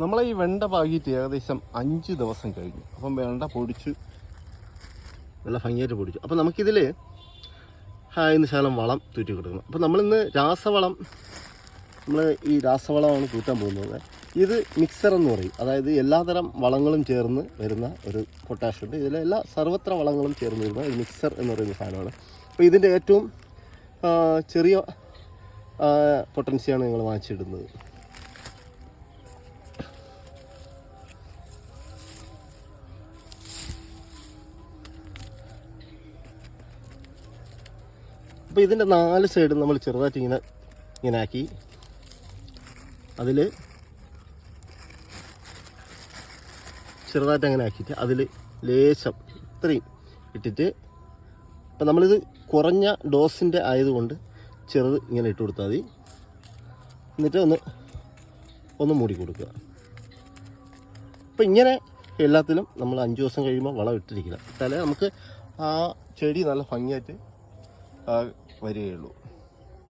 നമ്മളെ ഈ വെണ്ട പാകിയിട്ട് ഏകദേശം അഞ്ച് ദിവസം കഴിഞ്ഞു. അപ്പം വെണ്ട പൊടിച്ച് നല്ല ഭംഗിയായിട്ട് പൊടിച്ചു. അപ്പം നമുക്കിതിൽ ഇന്ന് ശകലം വളം തൂറ്റി കൊടുക്കണം. അപ്പം നമ്മളിന്ന് രാസവളം നമ്മൾ ഈ രാസവളമാണ് കൂട്ടാൻ പോകുന്നത്. ഇത് മിക്സർ എന്ന് പറയും. അതായത് എല്ലാതരം വളങ്ങളും ചേർന്ന് വരുന്ന ഒരു പൊട്ടാഷ് ഉണ്ട്. ഇതിലെ എല്ലാ സർവത്ര വളങ്ങളും ചേർന്ന് വരുന്ന ഒരു മിക്സർ എന്ന് പറയുന്ന സാധനമാണ്. അപ്പോൾ ഇതിന്റെ ഏറ്റവും ചെറിയ പൊട്ടൻസിയാണ് നിങ്ങൾ വാങ്ങിച്ചിടുന്നത്. അപ്പോൾ ഇതിന്റെ നാല് സൈഡും നമ്മൾ ചെറുതായിട്ട് ഇങ്ങനെ ഇങ്ങനെ ആക്കി. അതിൽ ചെറുതായിട്ട് അങ്ങനെ ആക്കിയിട്ട് അതിൽ ലേശം ഇത്രയും ഇട്ടിട്ട് അപ്പം നമ്മളിത് കുറഞ്ഞ ഡോസിന്റെ ആയതുകൊണ്ട് ചെറുത് ഇങ്ങനെ ഇട്ട് കൊടുത്താൽ മതി. എന്നിട്ട് ഒന്ന് ഒന്ന് മൂടി കൊടുക്കുക. അപ്പം ഇങ്ങനെ എല്ലാത്തിലും നമ്മൾ അഞ്ച് ദിവസം കഴിയുമ്പോൾ വളം ഇട്ടിരിക്കില്ല ഇട്ടാലേ നമുക്ക് ആ ചെടി നല്ല ഭംഗിയായിട്ട് വരികയുള്ളൂ.